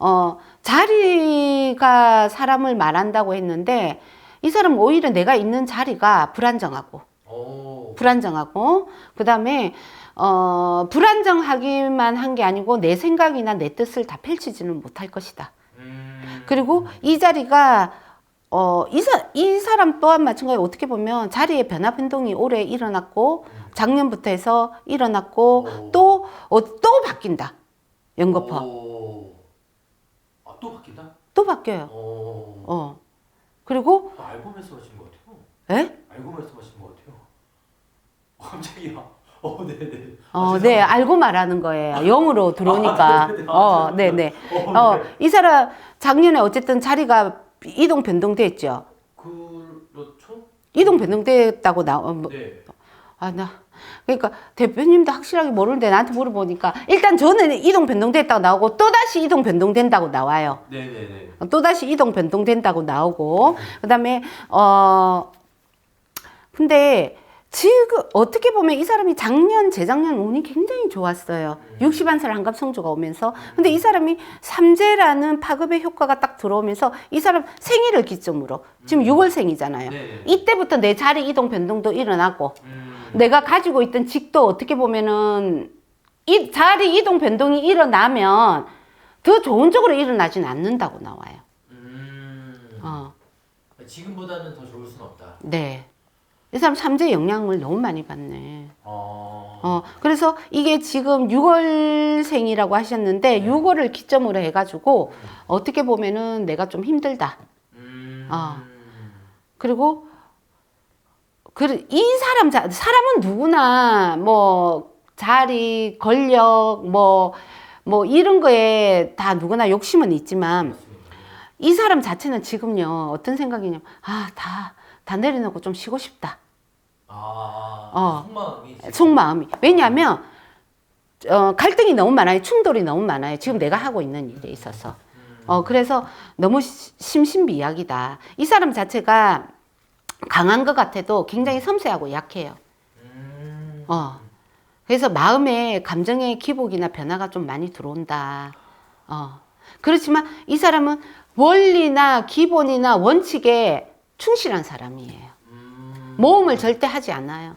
어, 자리가 사람을 말한다고 했는데 이 사람은 오히려 내가 있는 자리가 불안정하고 오. 불안정하고 그 다음에 어, 불안정하기만 한 게 아니고 내 생각이나 내 뜻을 다 펼치지는 못할 것이다. 음. 그리고 이 자리가 어, 이, 사, 이 사람 또한 마찬가지로 어떻게 보면 자리의 변화 변동이 올해 일어났고 작년부터 해서 일어났고 오. 또, 어, 또 바뀐다. 연거퍼. 오. 아, 바뀌어요. 오. 어. 그리고, 아, 알고 말씀하신 것 같아요. 에? 알고 말씀하신 것 같아요. 어, 깜짝이야. 어, 네네. 어, 네, 알고 말하는 거예요. 영으로 들어오니까. 아, 네네. 아, 어. 네네. 어, 어, 네. 이 사람 작년에 어쨌든 자리가 이동 변동됐죠. 그렇죠? 이동 변동됐다고 나, 어, 뭐, 네. 아, 나. 그러니까 대표님도 확실하게 모르는데 나한테 물어보니까 일단 저는 이동 변동됐다고 나오고 또다시 이동 변동된다고 나와요. 네네네. 또다시 이동 변동된다고 나오고 그다음에 어 근데 지금 어떻게 보면 이 사람이 작년 재작년 운이 굉장히 좋았어요. 60안살 한갑 성조가 오면서 근데 이 사람이 삼재라는 파급의 효과가 딱 들어오면서 이 사람 생일을 기점으로 지금 6월생이잖아요. 네. 이때부터 내 자리 이동 변동도 일어나고 음. 내가 가지고 있던 직도 어떻게 보면은 이 자리 이동 변동이 일어나면 더 좋은 쪽으로 일어나진 않는다고 나와요. 음. 어, 지금보다는 더 좋을 수는 없다. 네. 이 사람 삼재 영향을 너무 많이 받네. 어. 어, 그래서 이게 지금 6월생이라고 하셨는데 6월을 기점으로 해가지고 어떻게 보면은 내가 좀 힘들다. 음. 아. 그리고 그, 이 사람, 자, 사람은 누구나 뭐 자리, 권력, 뭐, 뭐 이런 거에 다 누구나 욕심은 있지만. 이 사람 자체는 지금요 어떤 생각이냐면 아, 다, 다 내려놓고 좀 쉬고 싶다. 아. 어. 속마음이. 속마음이. 왜냐하면 어, 갈등이 너무 많아요. 충돌이 너무 많아요. 지금 내가 하고 있는 일에 있어서. 음. 어, 그래서 너무 시- 심신미약이다. 이 사람 자체가 강한 것 같아도 굉장히 섬세하고 약해요. 음. 어. 그래서 마음에 감정의 기복이나 변화가 좀 많이 들어온다. 어. 그렇지만 이 사람은 원리나 기본이나 원칙에 충실한 사람이에요. 음. 모험을 절대 하지 않아요.